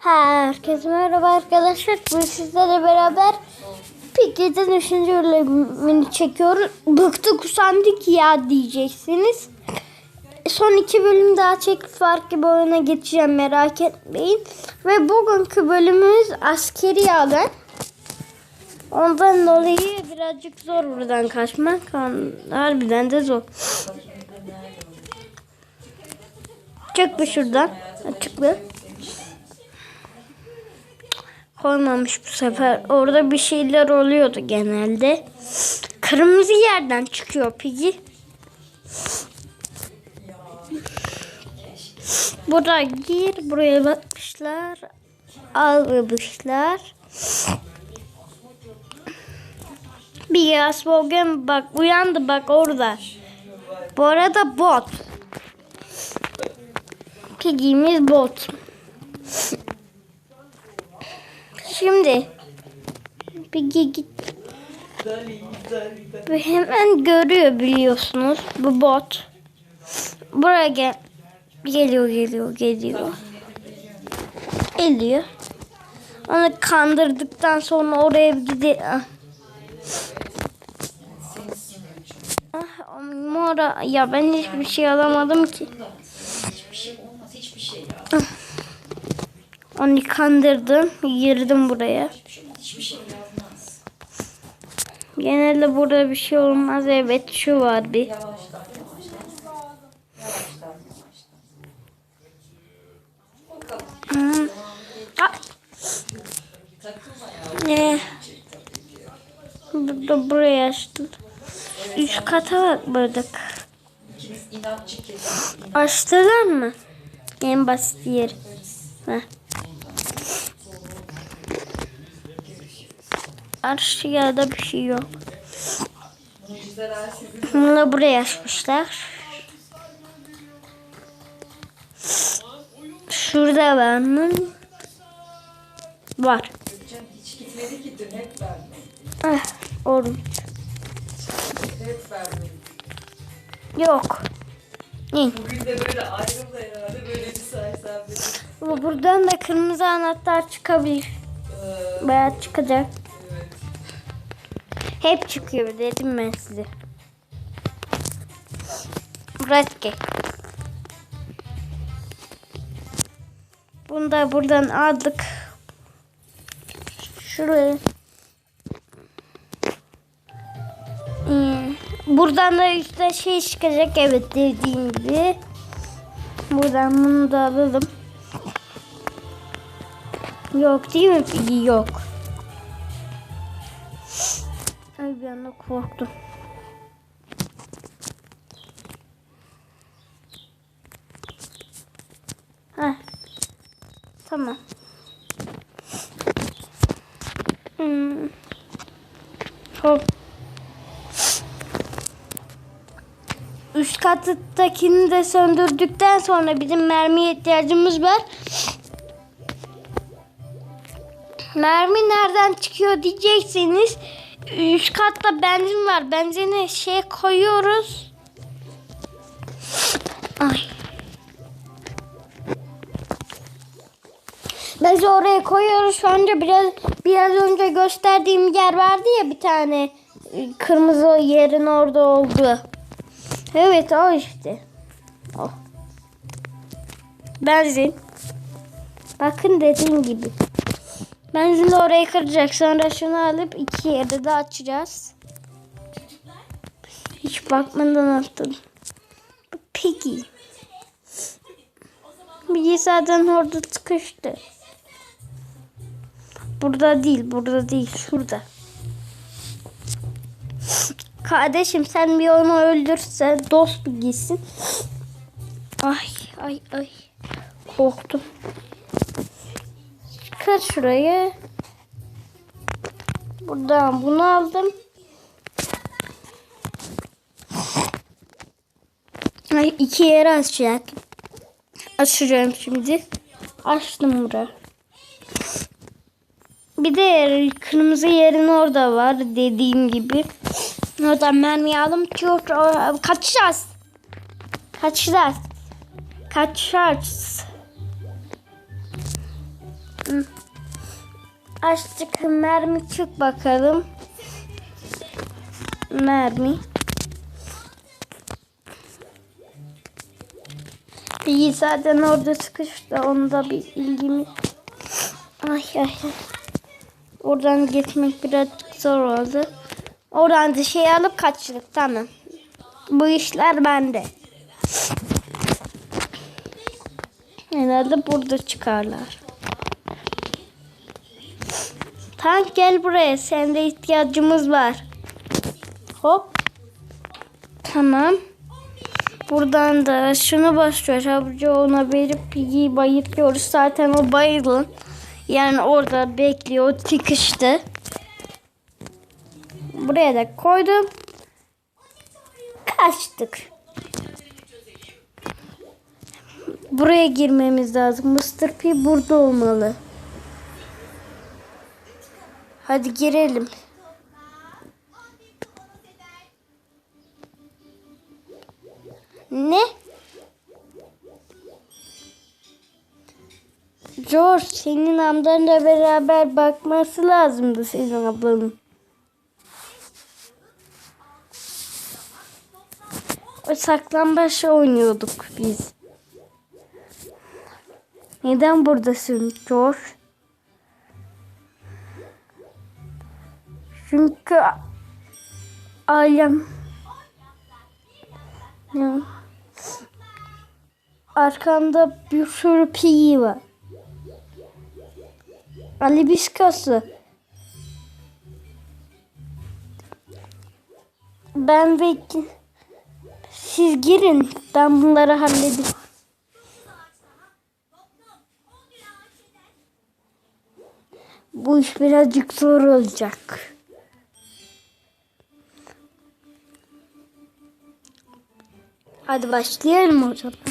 Herkese merhaba arkadaşlar. Bugün sizlerle beraber Piket'in 3. bölümünü çekiyoruz. Bıktık usandık ya diyeceksiniz. Son iki bölüm daha çekip farklı bir oyuna geçeceğim merak etmeyin. Ve bugünkü bölümümüz askeri alan. Ondan dolayı birazcık zor buradan kaçmak. Harbiden de zor. Çık bir şuradan. Çık bir. Koymamış bu sefer. Orada bir şeyler oluyordu genelde. Kırmızı yerden çıkıyor Piggy. Buraya gir. Buraya bakmışlar. Almamışlar. Bir yas bugün bak uyandı bak orada. Bu arada bot. Piggy'miz bot. Şimdi Piggy git. Ve hemen görüyor biliyorsunuz bu bot. Buraya gel. Geliyor geliyor geliyor. Geliyor. Onu kandırdıktan sonra oraya gidiyor. Ah. Ah, Mora ya ben hiçbir şey alamadım ki. Onu kandırdım. Girdim buraya. Genelde burada bir şey olmaz. Evet şu var bir. Ne? Burada buraya açtım. Üst kata bakmadık. Açtılar mı? En basit yer. Heh. Aşağıda bir şey yok. Bunu buraya açmışlar. Şurada var mı? Var. Ah, oğlum. Yok. İyi. Bugün buradan da kırmızı anahtar çıkabilir. Ee, çıkacak. Hep çıkıyor dedim ben size. Rastgele. Bunu da buradan aldık. Şuraya. Ee, Buradan da üstte şey çıkacak evet dediğim gibi. Buradan bunu da alalım. Yok değil mi? Yok. Anda korktum. Heh. Tamam. Hmm. Hop. Üst kattakini de söndürdükten sonra bizim mermiye ihtiyacımız var. Mermi nereden çıkıyor diyeceksiniz. Üst katta benzin var. Benzini şey koyuyoruz. Ay. Benzin oraya koyuyoruz. Önce biraz biraz önce gösterdiğim yer vardı ya bir tane kırmızı yerin orada oldu. Evet o işte. O. Benzin. Bakın dediğim gibi. Benzini oraya kıracak. Sonra şunu alıp iki yerde de açacağız. Hiç bakmadan attım. Piggy zaten orada sıkıştı. Burada değil, burada değil, şurada. Kardeşim sen bir onu öldürsen dost gitsin. Ay ay ay. Korktum. Çıkar şuraya. Buradan bunu aldım. Ay iki yere açacak. Açacağım şimdi. Açtım burayı. Bir de kırmızı yerin orada var dediğim gibi. Oradan mermi aldım. Çok kaçacağız. Kaçacağız. Kaçacağız. Açtık mermi çık bakalım. Mermi. İyi zaten orada sıkıştı. Onda bir ilgimi. Ay ay. Oradan geçmek birazcık zor oldu. Oradan da şey alıp kaçtık. Tamam. Bu işler bende. Herhalde burada çıkarlar. Tank gel buraya. Sende ihtiyacımız var. Hop. Tamam. Buradan da şunu başlıyor. Abici ona verip Piggy'yi bayıltıyoruz. Zaten o bayılın. Yani orada bekliyor. Tıkıştı. Buraya da koydum. Kaçtık. Buraya girmemiz lazım. Mr. P burada olmalı. Hadi girelim. Ne? George senin amcanla beraber bakması lazımdı senin ablanın. O saklambaç oynuyorduk biz. Neden buradasın George? Çünkü ailem ya. Arkamda bir sürü piyi var. Ali Biskası. Ben ve siz girin. Ben bunları halledeyim. Bu iş birazcık zor olacak. Hadi başlayalım o zaman.